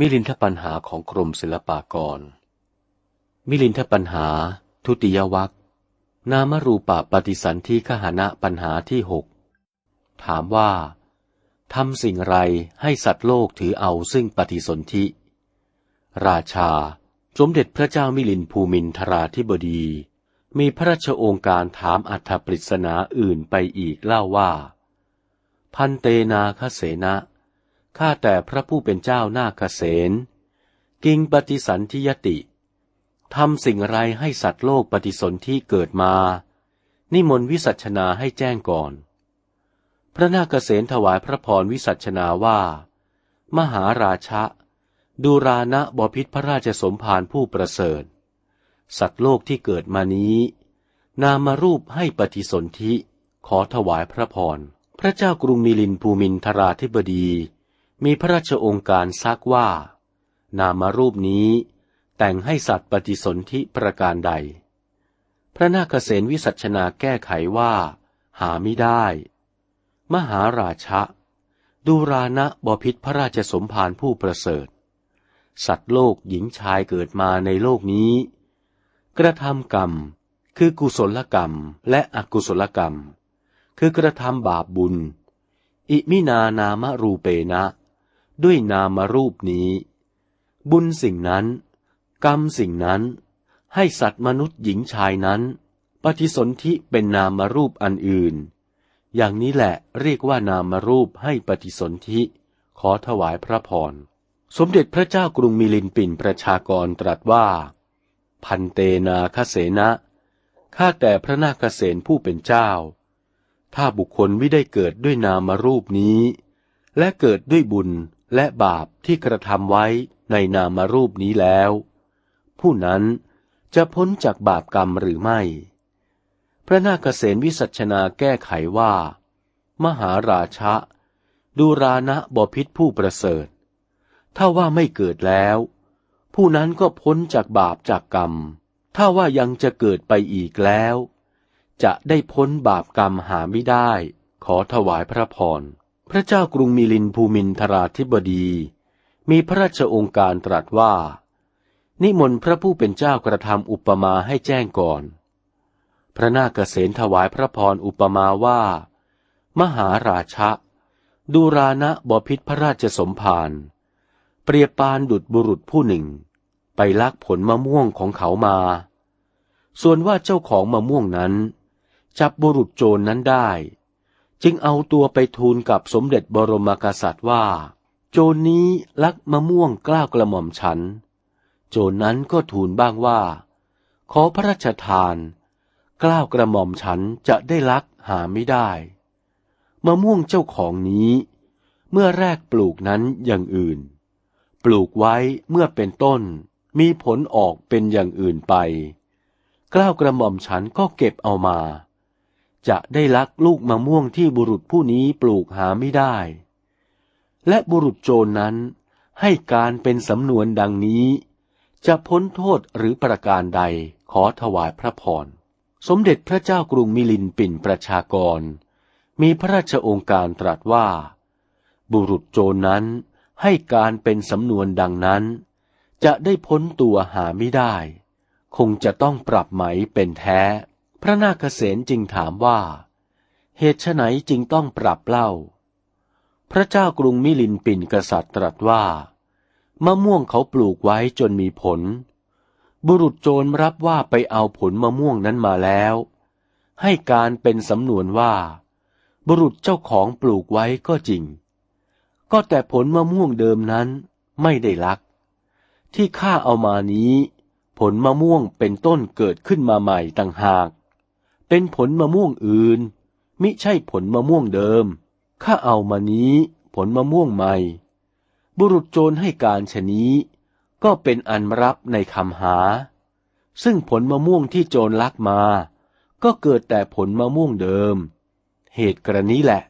มิลินทปัญหาของกรมศิลปากร มิลินทปัญหา ทุติยวัคนามรูปปฏิสันธิขหณะปัญหาที่หกถามว่าทำสิ่งไรให้สัตว์โลกถือเอาซึ่งปฏิสนธิ ราชา สมเด็จพระเจ้ามิลินภูมินทราธิบดี มีพระราชโองการถามอัธปริศนาอื่นไปอีกเล่าว่า พันเตนาคเสนะ ข้าแต่พระผู้เป็นเจ้านาคเสนกิงปฏิสันธิยติทำสิ่งไรให้สัตว์โลกปฏิสนธิเกิดมา นิมนต์วิสัชนาให้แจ้งก่อน พระนาคเสนถวายพระพรวิสัชนาว่า มหาราชะ ดูรานะบพิษพระราชสมภารผู้ประเสริฐ สัตว์โลกที่เกิดมานี้ นามารูปให้ปฏิสนธิขอถวายพระพร พระเจ้ากรุงมิลินภูมินทราธิบดี มีพระราชองค์การซักว่า นามารูปนี้แต่งให้สัตว์ปฏิสนธิประการใด พระนาคเษนวิสัชนาแก้ไขว่า หาไม่ได้ มหาราชะ ดูรานะบพิษพระราชสมภารผู้ประเสริฐ สัตว์โลกหญิงชายเกิดมาในโลกนี้ กระทำกรรมคือกุศลกรรมและอกุศลกรรม คือกระทำบาปบุญ อิมินานามรูเปนะ ด้วยนามารูปนี้ บุญสิ่งนั้น กรรมสิ่งนั้น ให้สัตว์มนุษย์หญิงชายนั้น ปฏิสนธิเป็นนามารูปอันอื่น อย่างนี้แหละเรียกว่านามารูปให้ปฏิสนธิ ขอถวายพระพร สมเด็จพระเจ้ากรุงมิลินปินประชากรตรัสว่า พันเตนาคเสนะข้าแต่พระนาคเสนผู้เป็นเจ้า ถ้าบุคคลไม่ได้เกิดด้วยนามารูปนี้ และเกิดด้วยบุญ และบาปที่กระทำไว้ในนามารูปนี้แล้ว ผู้นั้นจะพ้นจากบาปกรรมหรือไม่ พระนาคเษนวิสัชนาแก้ไขว่า มหาราชะ ดูรานะบพิษผู้ประเสริฐ ถ้าว่าไม่เกิดแล้ว ผู้นั้นก็พ้นจากบาปจากกรรม ถ้าว่ายังจะเกิดไปอีกแล้ว จะได้พ้นบาปกรรมหาไม่ได้ ขอถวายพระพร พระเจ้ากรุงมิลินภูมินทราธิบดี มีพระราชองค์การตรัสว่า นิมนต์พระผู้เป็นเจ้ากระทำอุปมาให้แจ้งก่อน พระนาคเษนถวายพระพรอุปมาว่า มหาราชะดูรานะบพิษพระราชสมภารเปรียบปานดุดบุรุษผู้หนึ่ง ไปลักผลมะม่วงของเขามา ส่วนว่าเจ้าของมะม่วงนั้น จับบุรุษโจรนนั้นได้ จึงเอาตัวไปทูลกับสมเด็จบรมกษัตริย์ว่า โจรนี้ลักมะม่วงกล้าวกระหม่อมฉัน โจรนั้นก็ทูลบ้างว่า ขอพระราชทาน กล้าวกระหม่อมฉันจะได้ลักหาไม่ได้ มะม่วงเจ้าของนี้ เมื่อแรกปลูกนั้นอย่างอื่น ปลูกไว้เมื่อเป็นต้นมีผลออกเป็นอย่างอื่นไป กล้าวกระหม่อมฉันก็เก็บเอามา จะได้ลักลูกมะม่วงที่บุรุษผู้นี้ปลูกหาไม่ได้ และบุรุษโจรนั้นให้การเป็นสำนวนดังนี้ จะพ้นโทษหรือประการใดขอถวายพระพร สมเด็จพระเจ้ากรุงมิลินปินประชากร มีพระราชองค์การตรัสว่า บุรุษโจรนั้นให้การเป็นสำนวนดังนั้น จะได้พ้นตัวหาไม่ได้ คงจะต้องปรับไหมเป็นแท้ ระนาคเษนจึงถามว่า เหตุไฉนจึงต้องปรับเล่า พระเจ้ากรุงมิลินปินกษัตริย์ตรัสว่า มะม่วงเขาปลูกไว้จนมีผล บุรุษโจรรับว่าไปเอาผลมะม่วงนั้นมาแล้ว ให้การเป็นสำนวนว่า บุรุษเจ้าของปลูกไว้ก็จริง ก็แต่ผลมะม่วงเดิมนั้นไม่ได้ลัก ที่ข้าเอามานี้ ผลมะม่วงเป็นต้นเกิดขึ้นมาใหม่ต่างหาก เป็นผลมะม่วงอื่น มิใช่ผลมะม่วงเดิม ข้าเอามานี้ผลมะม่วงใหม่ บุรุษโจรให้การชนี้ ก็เป็นอันรับในคำหา ซึ่งผลมะม่วงที่โจรลักมา ก็เกิดแต่ผลมะม่วงเดิม เหตุกรณีแหละ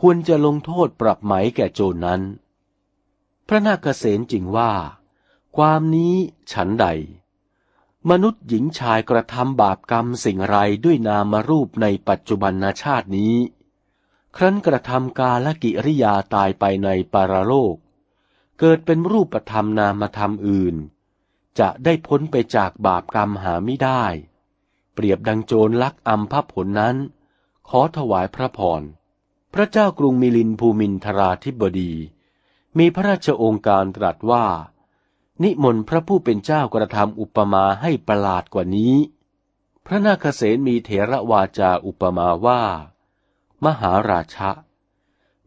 ควรจะลงโทษปรับไหมแก่โจรนั้น พระนาคเษนจึงว่า ความนี้ฉันใด มนุษย์หญิงชายกระทำบาปกรรมสิ่งไรด้วยนามรูปในปัจจุบันชาตินี้ ครั้นกระทำกาลกิริยาตายไปในปารโลก เกิดเป็นรูปธรรมนามธรรมอื่น จะได้พ้นไปจากบาปกรรมหาไม่ได้ เปรียบดังโจรลักอัมพผลนั้น ขอถวายพระพร พระเจ้ากรุงมิลินภูมินทราธิบดี มีพระราชองค์การตรัสว่า นิมนต์พระผู้เป็นเจ้ากระทำอุปมาให้ประหลาดกว่านี้ พระนาคเษนมีเถระวาจาอุปมาว่า มหาราชะ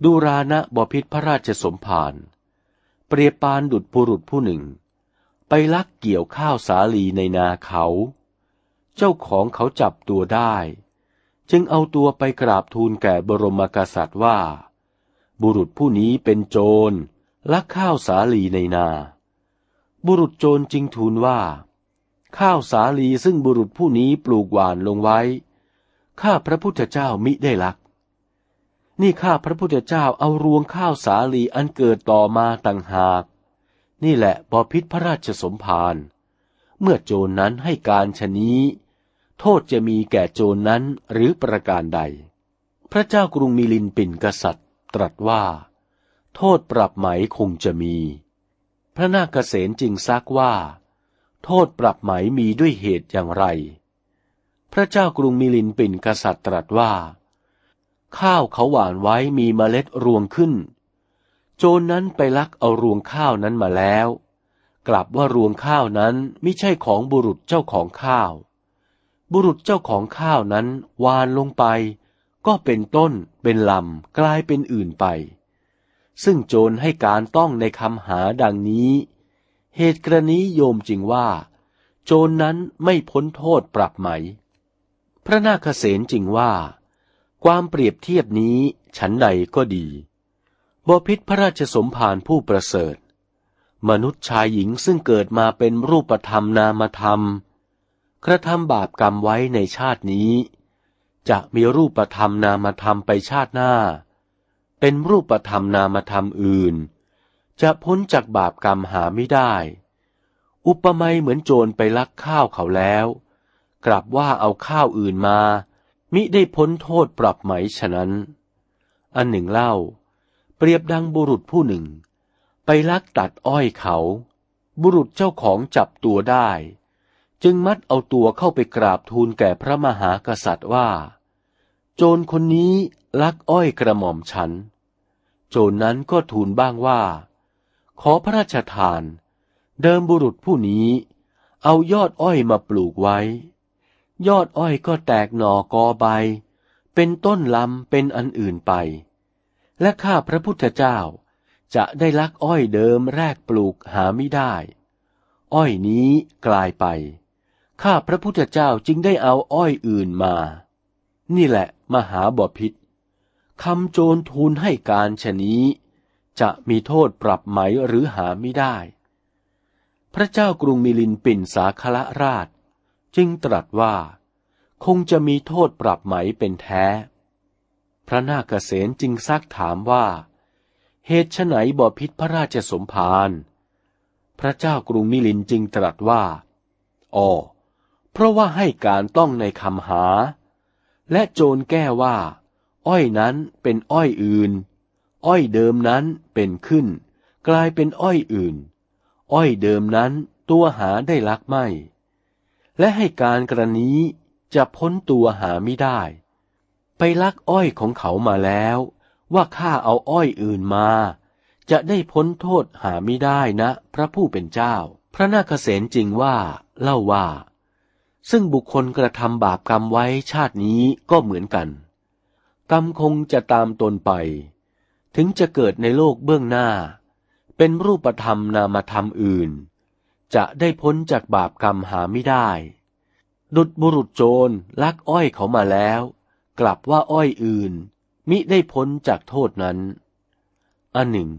ดูรานะบพิษพระราชสมภารเปรียบปานดุดบุรุษผู้หนึ่ง ไปลักเกี่ยวข้าวสาลีในนาเขา เจ้าของเขาจับตัวได้ จึงเอาตัวไปกราบทูลแก่บรมกษัตริย์ว่า บุรุษผู้นี้เป็นโจรลักข้าวสาลีในนา บุรุษโจรจึงทูลว่า ข้าวสาลีซึ่งบุรุษผู้นี้ปลูกหวานลงไว้ ข้าพระพุทธเจ้ามิได้ลัก นี่ข้าพระพุทธเจ้าเอารวงข้าวสาลีอันเกิดต่อมาต่างหาก นี่แหละบอพิษพระราชสมภาร เมื่อโจรนนั้นให้การชนี้ โทษจะมีแก่โจรนนั้นหรือประการใด พระเจ้ากรุงมิลินปินกษัตริย์ ตรัสว่า โทษปรับไหมคงจะมี ระนาคเษนจึงซักว่า โทษปรับไหมมีด้วยเหตุอย่างไร พระเจ้ากรุงมิลินปินกษัตริย์ตรัสว่า ข้าวเขาหวานไว้มีเมล็ดรวงขึ้น โจรนนั้นไปลักเอารวงข้าวนั้นมาแล้ว กลับว่ารวงข้าวนั้นไม่ใช่ของบุรุษเจ้าของข้าว บุรุษเจ้าของข้าวนั้นวานลงไป ก็เป็นต้นเป็นลำกลายเป็นอื่นไป ซึ่งโจรให้การต้องในคำหาดังนี้ เหตุกรณีโยมจริงว่า โจรนนั้นไม่พ้นโทษปรับไหม พระนาคเษนจริงว่า ความเปรียบเทียบนี้ฉันใดก็ดีบพิษพระราชสมภารผู้ประเสริฐ มนุษย์ชายหญิงซึ่งเกิดมาเป็นรูปธรรมนามธรรม กระทำบาปกรรมไว้ในชาตินี้ จะมีรูปธรรมนามธรรมไปชาติหน้า เป็นรูปธรรมนามธรรมอื่น จะพ้นจากบาปกรรมหาไม่ได้ อุปมาเหมือนโจรไปลักข้าวเขาแล้ว กลับว่าเอาข้าวอื่นมา มิได้พ้นโทษปรับไหมฉะนั้น อันหนึ่งเล่า เปรียบดังบุรุษผู้หนึ่ง ไปลักตัดอ้อยเขา บุรุษเจ้าของจับตัวได้ จึงมัดเอาตัวเข้าไปกราบทูลแก่พระมหากษัตริย์ว่า โจรคนนี้ ลักอ้อยกระหม่อมฉัน โจรนั้นก็ทูลบ้างว่า ขอพระราชทาน เดิมบุรุษผู้นี้ เอายอดอ้อยมาปลูกไว้ ยอดอ้อยก็แตกหน่อกอใบ เป็นต้นลำเป็นอันอื่นไป และข้าพระพุทธเจ้าจะได้ลักอ้อยเดิมแรกปลูกหาไม่ได้ อ้อยนี้กลายไป ข้าพระพุทธเจ้าจึงได้เอาอ้อยอื่นมา นี่แหละมหาบพิษ คำโจรทูลให้การชนี้ จะมีโทษปรับไหมหรือหาไม่ได้ พระเจ้ากรุงมิลินปินสาคละราช จึงตรัสว่า คงจะมีโทษปรับไหมเป็นแท้ พระนาคเษนจึงซักถามว่า เหตุไหนบ่พิษพระราชสมภารพระเจ้ากรุงมิลินจึงตรัสว่าอ๋อเพราะว่าให้การต้องในคำหา และโจรแก้ว่า อ้อยนั้นเป็นอ้อยอื่น อ้อยเดิมนั้นเป็นขึ้น กลายเป็นอ้อยอื่น อ้อยเดิมนั้นตัวหาได้ลักไม่ และให้การกรณีจะพ้นตัวหาไม่ได้ ไปลักอ้อยของเขามาแล้ว ว่าข้าเอาอ้อยอื่นมา จะได้พ้นโทษหาไม่ได้นะ พระผู้เป็นเจ้า พระนาคเษนจริงว่า เล่าว่า ซึ่งบุคคลกระทำบาปกรรมไว้ชาตินี้ก็เหมือนกัน กรรมคงจะตามตนไป ถึงจะเกิดในโลกเบื้องหน้า เป็นรูปธรรมนามธรรมอื่น จะได้พ้นจากบาปกรรมหาไม่ได้ ดุดบุรุษโจรลักอ้อยเขามาแล้ว กลับว่าอ้อยอื่น มิได้พ้นจากโทษนั้น อันหนึ่ง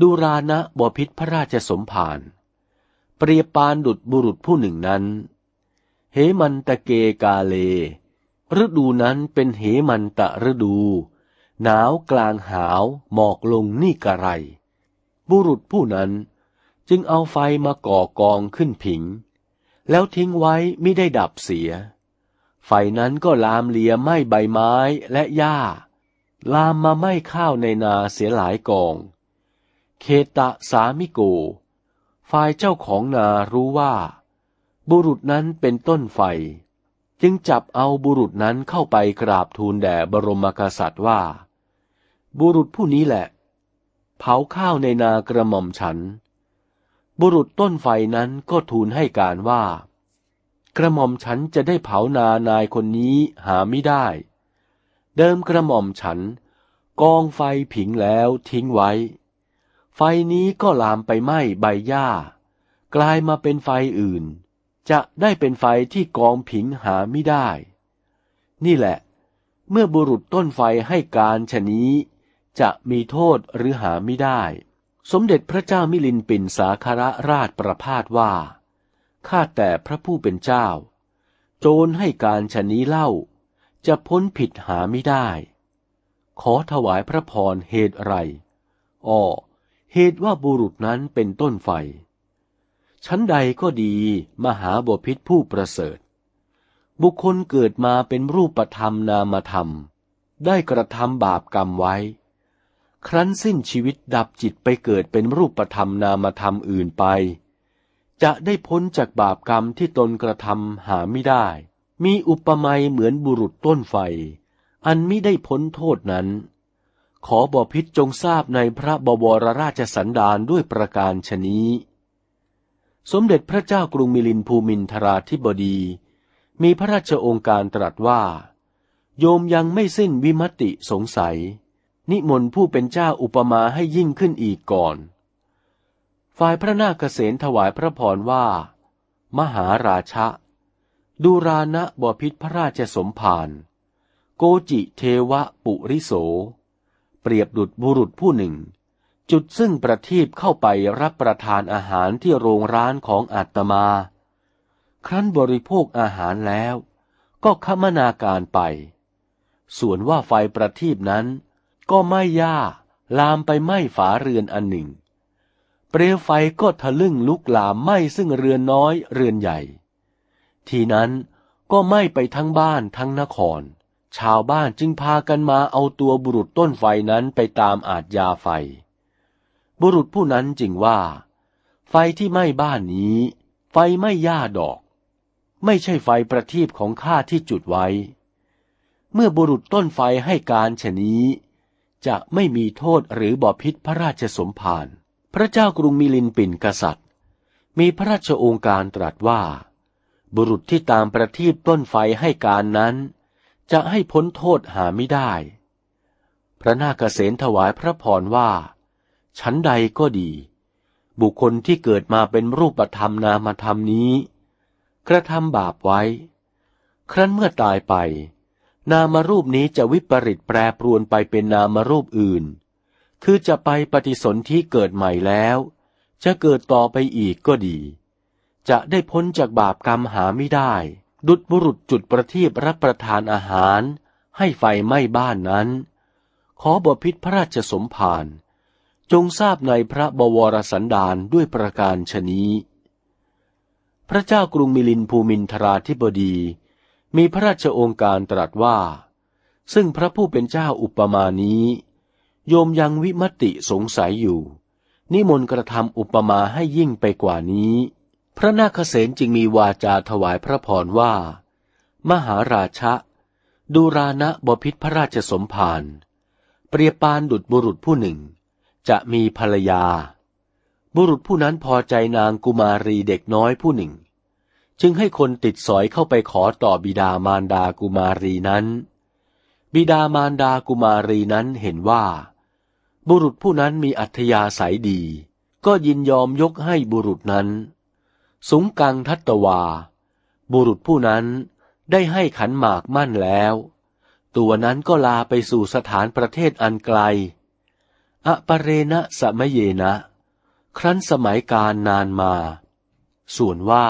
ดูรานะบพิษพระราชสมภารเปรียบปานดุดบุรุษผู้หนึ่งนั้น เหมันตะเกกาเล ฤดูนั้นเป็นเหมันตะฤดู หนาวกลางหาวหมอกลงนี่กระไร บุรุษผู้นั้นจึงเอาไฟมาก่อกองขึ้นผิง แล้วทิ้งไว้ไม่ได้ดับเสีย ไฟนั้นก็ลามเลียไหม้ใบไม้และหญ้า ลามมาไหม้ข้าวในนาเสียหลายกอง เคตะสามิโก ฝ่ายเจ้าของนารู้ว่า บุรุษนั้นเป็นต้นไฟ จึงจับเอาบุรุษนั้นเข้าไปกราบทูลแด่บรมกษัตริย์ว่า บุรุษผู้นี้แหละ เผาข้าวในนากระหม่อมฉัน บุรุษต้นไฟนั้นก็ทูลให้การว่า กระหม่อมฉันจะได้เผานานายคนนี้หาไม่ได้ เดิมกระหม่อมฉัน กองไฟผิงแล้วทิ้งไว้ ไฟนี้ก็ลามไปไหม้ใบหญ้ากลายมาเป็นไฟอื่น จะได้เป็นไฟที่กองผิงหาไม่ได้ นี่แหละ เมื่อบุรุษต้นไฟให้การชะนี้ จะมีโทษหรือหาไม่ได้ สมเด็จพระเจ้ามิลินปินสาครราชประพาสว่า ข้าแต่พระผู้เป็นเจ้า โจรให้การชะนี้เล่า จะพ้นผิดหาไม่ได้ ขอถวายพระพรเหตุไรอ้อเหตุว่าบุรุษนั้นเป็นต้นไฟ ชั้นใดก็ดีมหาบพิษผู้ประเสริฐ บุคคลเกิดมาเป็นรูปธรรมนามธรรม ได้กระทำบาปกรรมไว้ ครั้นสิ้นชีวิตดับจิตไปเกิดเป็นรูปธรรมนามธรรมอื่นไป จะได้พ้นจากบาปกรรมที่ตนกระทำหาไม่ได้ มีอุปมาเหมือนบุรุษต้นไฟ อันไม่ได้พ้นโทษนั้น ขอบอพิษจงทราบในพระบวรราชสันดานด้วยประการชนี้ สมเด็จพระเจ้ากรุงมิลินภูมินทราธิบดี มีพระราชองค์การตรัสว่า โยมยังไม่สิ้นวิมติสงสัย นิมนต์ผู้เป็นเจ้าอุปมาให้ยิ่งขึ้นอีกก่อน ฝ่ายพระนาคเษนถวายพระพรว่า มหาราชะ ดูรานะบพิษพระราชสมภารโกจิเทวะปุริโส เปรียบดุจบุรุษผู้หนึ่ง จุดซึ่งประทีปเข้าไปรับประทานอาหารที่โรงร้านของอาตมา ครั้นบริโภคอาหารแล้ว ก็คมนาการไป ส่วนว่าไฟประทีปนั้น ก็ไม่ย่าลามไปไหม้ฝาเรือนอันหนึ่ง เปลวไฟก็ทะลึ่งลุกลามไหม้ซึ่งเรือนน้อยเรือนใหญ่ ทีนั้นก็ไหม้ไปทั้งบ้านทั้งนคร ชาวบ้านจึงพากันมาเอาตัวบุรุษต้นไฟนั้นไปตามอาจยาไฟ บุรุษผู้นั้นจึงว่า ไฟที่ไหม้บ้านนี้ ไฟไม่ย่าดอก ไม่ใช่ไฟประทีปของข้าที่จุดไว้ เมื่อบุรุษต้นไฟให้การชนี้ จะไม่มีโทษหรือบ่อพิษพระราชสมภารพระเจ้ากรุงมิลินปินกษัตริย์ มีพระราชโองการตรัสว่า บุรุษที่ตามประทีปต้นไฟให้การนั้น จะให้พ้นโทษหาไม่ได้ พระนาคเษนถวายพระพรว่า ชั้นใดก็ดี บุคคลที่เกิดมาเป็นรูปธรรมนามธรรมนี้ กระทำบาปไว้ ครั้นเมื่อตายไป นามรูปนี้จะวิปริตแปรปรวนไปเป็นนามรูปอื่น คือจะไปปฏิสนธิเกิดใหม่แล้ว จะเกิดต่อไปอีกก็ดี จะได้พ้นจากบาปกรรมหาไม่ได้ ดุดบุรุษจุดประทีปรับประทานอาหาร ให้ไฟไหม้บ้านนั้น ขอบพิษพระราชสมภาร จงทราบในพระบวรสันดานด้วยประการชนี้ พระเจ้ากรุงมิลินภูมินทราธิบดี มีพระราชองค์การตรัสว่า ซึ่งพระผู้เป็นเจ้าอุปมานี้ โยมยังวิมติสงสัยอยู่ นิมนต์กระทำอุปมาให้ยิ่งไปกว่านี้ พระนาคเษนจึงมีวาจาถวายพระพรว่า มหาราชะดูรานะบพิษพระราชสมภารเปรียบปานดุจบุรุษผู้หนึ่ง จะมีภรรยา บุรุษผู้นั้นพอใจนางกุมารีเด็กน้อยผู้หนึ่ง จึงให้คนติดสอยเข้าไปขอต่อบิดามารดากุมารีนั้น บิดามารดากุมารีนั้นเห็นว่า บุรุษผู้นั้นมีอัธยาศัยดี ก็ยินยอมยกให้บุรุษนั้นสงกังทัตวา บุรุษผู้นั้นได้ให้ขันหมากมั่นแล้ว ตัวนั้นก็ลาไปสู่สถานประเทศอันไกล อปเรณะสมเยนะ ครั้นสมัยการนานมา ส่วนว่า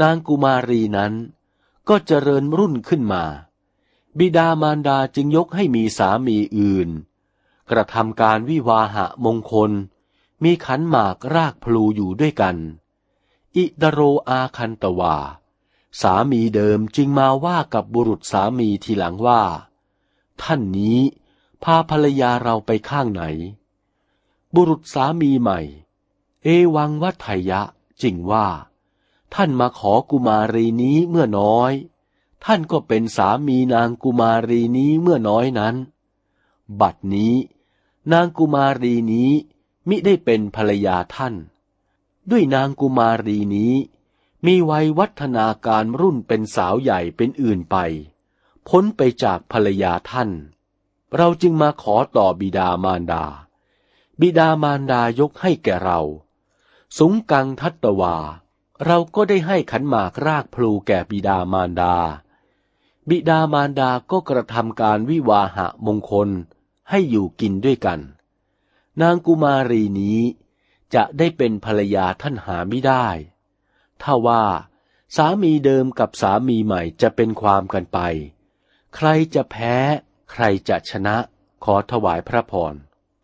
นางกุมารีนั้น ก็เจริญรุ่นขึ้นมา บิดามารดาจึงยกให้มีสามีอื่น กระทำการวิวาหะมงคล มีขันหมากรากพลูอยู่ด้วยกัน อิดโรอาคันตวา สามีเดิมจึงมาว่ากับบุรุษสามีทีหลังว่า ท่านนี้ พาภรรยาเราไปข้างไหน บุรุษสามีใหม่ เอวังวัฏยะจริงว่า ท่านมาขอกุมารีนี้เมื่อน้อย ท่านก็เป็นสามีนางกุมารีนี้เมื่อน้อยนั้น บัดนี้ นางกุมารีนี้มิได้เป็นภรรยาท่าน ด้วยนางกุมารีนี้ มีวัยวัฒนาการรุ่นเป็นสาวใหญ่เป็นอื่นไป พ้นไปจากภรรยาท่าน เราจึงมาขอต่อบิดามารดา บิดามารดายกให้แก่เรา สุงกังทัตตวา เราก็ได้ให้ขันหมากรากพลูแก่บิดามารดา บิดามารดาก็กระทำการวิวาหะมงคลให้อยู่กินด้วยกัน นางกุมารีนี้จะได้เป็นภรรยาท่านหาไม่ได้ ถ้าว่าสามีเดิมกับสามีใหม่จะเป็นความกันไป ใครจะแพ้ ใครจะชนะขอถวายพระพร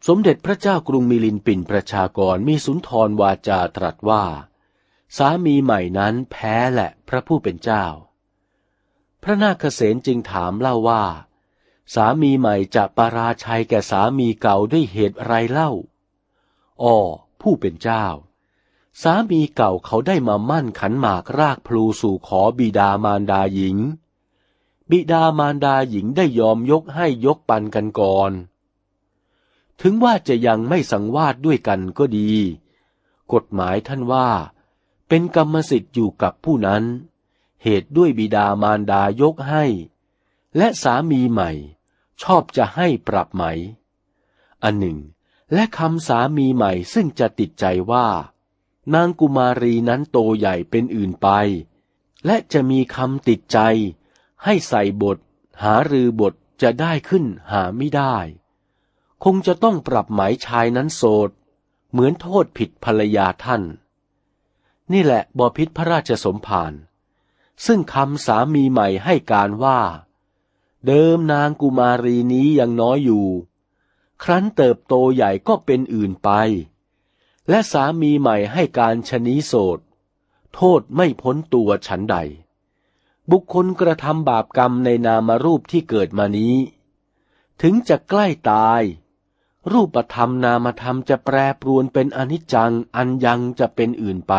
สมเด็จพระเจ้ากรุงมิลินปินประชากรมีสุนทรวาจาตรัสว่า สามีใหม่นั้นแพ้แหละพระผู้เป็นเจ้า พระนาคเษนจึงถามเล่าว่า สามีใหม่จะปาราชัยแก่สามีเก่าด้วยเหตุไรเล่าอ้อผู้เป็นเจ้า สามีเก่าเขาได้มามั่นขันหมากรากพลูสู่ขอบิดามารดาหญิง บิดามารดาหญิงได้ยอมยกให้ยกปันกันก่อน ถึงว่าจะยังไม่สังวาสด้วยกันก็ดี กฎหมายท่านว่า เป็นกรรมสิทธิ์อยู่กับผู้นั้น เหตุด้วยบิดามารดายกให้ และสามีใหม่ ชอบจะให้ปรับไหม อันหนึ่ง และคำสามีใหม่ซึ่งจะติดใจว่า นางกุมารีนั้นโตใหญ่เป็นอื่นไป และจะมีคำติดใจ ให้ใส่บท หารือบทจะได้ขึ้นหาไม่ได้ คงจะต้องปรับหมายชายนั้นโสด เหมือนโทษผิดภรรยาท่าน นี่แหละบอพิษพระราชสมภารซึ่งคำสามีใหม่ให้การว่า เดิมนางกุมารีนี้ยังน้อยอยู่ ครั้นเติบโตใหญ่ก็เป็นอื่นไป และสามีใหม่ให้การชนีโสด โทษไม่พ้นตัวฉันใด บุคคลกระทำบาปกรรมในนามรูปที่เกิดมานี้ ถึงจะใกล้ตาย รูปธรรมนามธรรมจะแปรปรวนเป็นอนิจจังอันยังจะเป็นอื่นไป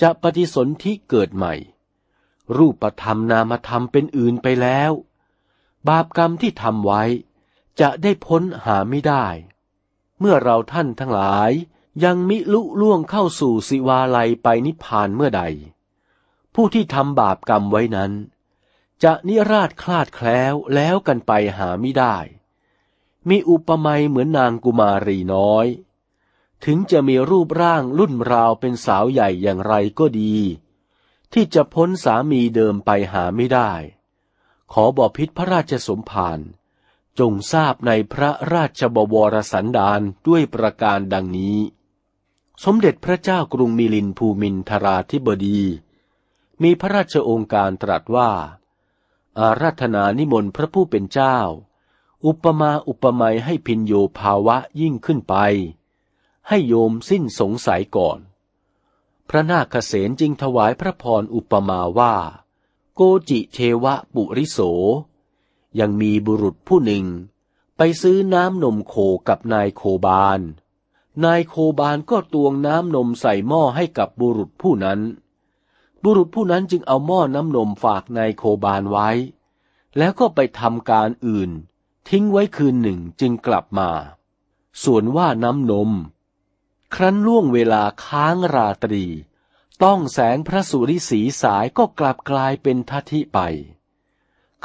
จะปฏิสนธิเกิดใหม่ รูปธรรมนามธรรมเป็นอื่นไปแล้ว บาปกรรมที่ทำไว้จะได้พ้นหาไม่ได้ เมื่อเราท่านทั้งหลายยังมิลุล่วงเข้าสู่สิวาลัยไปนิพพานเมื่อใด ผู้ที่ทำบาปกรรมไว้นั้น จะนิราชคลาดแคล้วแล้วกันไปหาไม่ได้ มีอุปมาเหมือนนางกุมารีน้อย ถึงจะมีรูปร่างรุ่นราวเป็นสาวใหญ่อย่างไรก็ดี ที่จะพ้นสามีเดิมไปหาไม่ได้ ขอบอพิษพระราชสมภารจงทราบในพระราชบวรสันดานด้วยประการดังนี้ สมเด็จพระเจ้ากรุงมิลินภูมินทราธิบดี มีพระราชองค์การตรัสว่า อารัธนานิมนต์พระผู้เป็นเจ้า อุปมาอุปไมยให้พินโยภาวะยิ่งขึ้นไป ให้โยมสิ้นสงสัยก่อน พระนาคเษนจึงถวายพระพรอุปมาว่า โกจิเทวะปุริโส ยังมีบุรุษผู้หนึ่ง ไปซื้อน้ำนมโคกับนายโคบานนายโคบานก็ตวงน้ำนมใส่หม้อให้กับบุรุษผู้นั้น บุรุษผู้นั้นจึงเอาหม้อน้ำนมฝากนายโคบานไว้ แล้วก็ไปทำการอื่น ทิ้งไว้คืนหนึ่งจึงกลับมา ส่วนว่าน้ำนม ครั้นล่วงเวลาค้างราตรี ต้องแสงพระสุริสีสายก็กลับกลายเป็นทัทิไป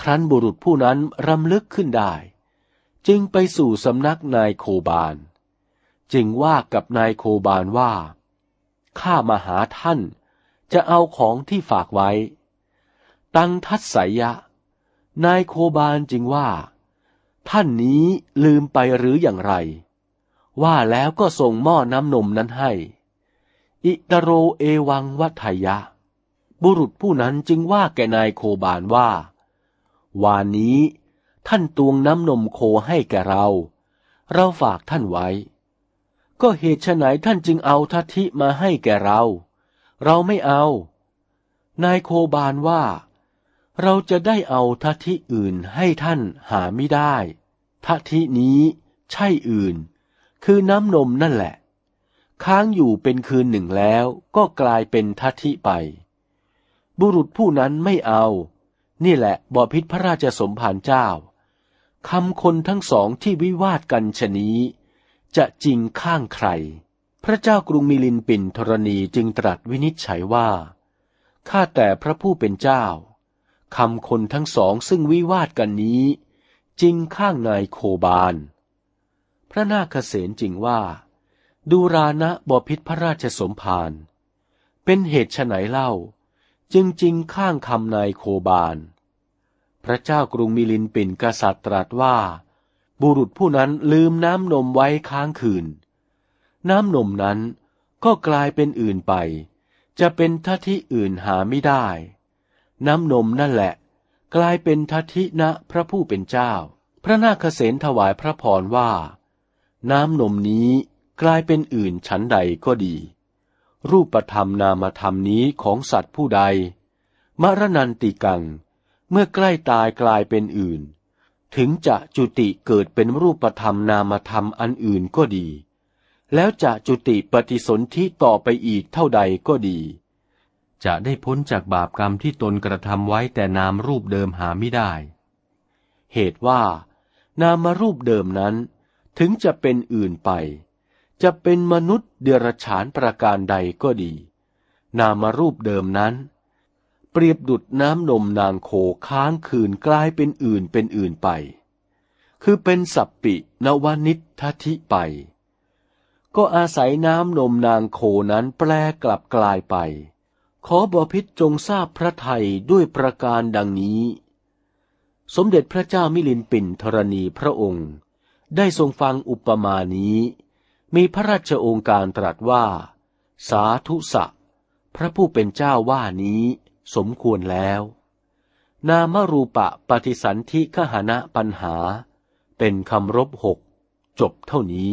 ครั้นบุรุษผู้นั้นรำลึกขึ้นได้ จึงไปสู่สำนักนายโคบาน จึงว่ากับนายโคบานว่า ข้ามาหาท่าน จะเอาของที่ฝากไว้ ตังทัศสยะ นายโคบานจึงว่า ท่านนี้ลืมไปหรืออย่างไร ว่าแล้วก็ส่งหม้อน้ำนมนั้นให้ อิตโรเอวังวัทยะ บุรุษผู้นั้นจึงว่าแกนายโคบานว่า วานนี้ท่านตวงน้ำนมโคให้แกเรา เราฝากท่านไว้ ก็เหตุไฉนท่านจึงเอาทัทิมาให้แกเรา เราไม่เอา นายโคบานว่า เราจะได้เอาทัทิอื่นให้ท่านหาไม่ได้ทัทินี้ใช่อื่น คือน้ำนมนั่นแหละ ค้างอยู่เป็นคืนหนึ่งแล้วก็กลายเป็นทัทิไป บุรุษผู้นั้นไม่เอา นี่แหละบอพิษพระราชสมภารเจ้าคำคนทั้งสองที่วิวาทกันชนี้ จะจริงข้างใคร พระเจ้ากรุงมิลินปินธรณีจึงตรัสวินิจฉัยว่า ข้าแต่พระผู้เป็นเจ้า คำคนทั้งสองซึ่งวิวาทกันนี้ จริงข้างนายโคบาล พระนาคเษนจริงว่า ดูรานะบพิษพระราชสมภาร เป็นเหตุไฉนเล่า จึงจริงข้างคำนายโคบาล พระเจ้ากรุงมิลินปินกษัตริย์ตรัสว่า บุรุษผู้นั้นลืมน้ำนมไว้ค้างคืน น้ำนมนั้นก็กลายเป็นอื่นไป จะเป็นท่าที่อื่นหาไม่ได้ น้ำนมนั่นแหละ กลายเป็นทัทินะพระผู้เป็นเจ้า พระนาคเษนถวายพระพรว่า น้ำนมนี้กลายเป็นอื่นชั้นใดก็ดี รูปธรรมนามธรรมนี้ของสัตว์ผู้ใด มรณันติกัง เมื่อใกล้ตายกลายเป็นอื่น ถึงจะจุติเกิดเป็นรูปธรรมนามธรรมอันอื่นก็ดี แล้วจะจุติปฏิสนธิต่อไปอีกเท่าใดก็ดี จะได้พ้นจากบาปกรรมที่ตนกระทำไว้แต่นามรูปเดิมหาไม่ได้ เหตุว่า นามรูปเดิมนั้นถึงจะเป็นอื่นไป จะเป็นมนุษย์เดรัจฉานประการใดก็ดี นามรูปเดิมนั้น เปรียบดุดน้ำนมนางโคค้างคืนกลายเป็นอื่นเป็นอื่นไป คือเป็นสัปปินวนิทัทิไป ก็อาศัยน้ำนมนางโคนั้นแปลกลับกลายไป ขอบอพิษจงทราบพระไทยด้วยประการดังนี้ สมเด็จพระเจ้ามิลินปินธรณีพระองค์ ได้ทรงฟังอุปมานี้ มีพระราชองค์การตรัสว่า สาธุสะ พระผู้เป็นเจ้าว่านี้ สมควรแล้ว นามรูปะปฏิสันธิขหณะปัญหา เป็นคำรบหก จบเท่านี้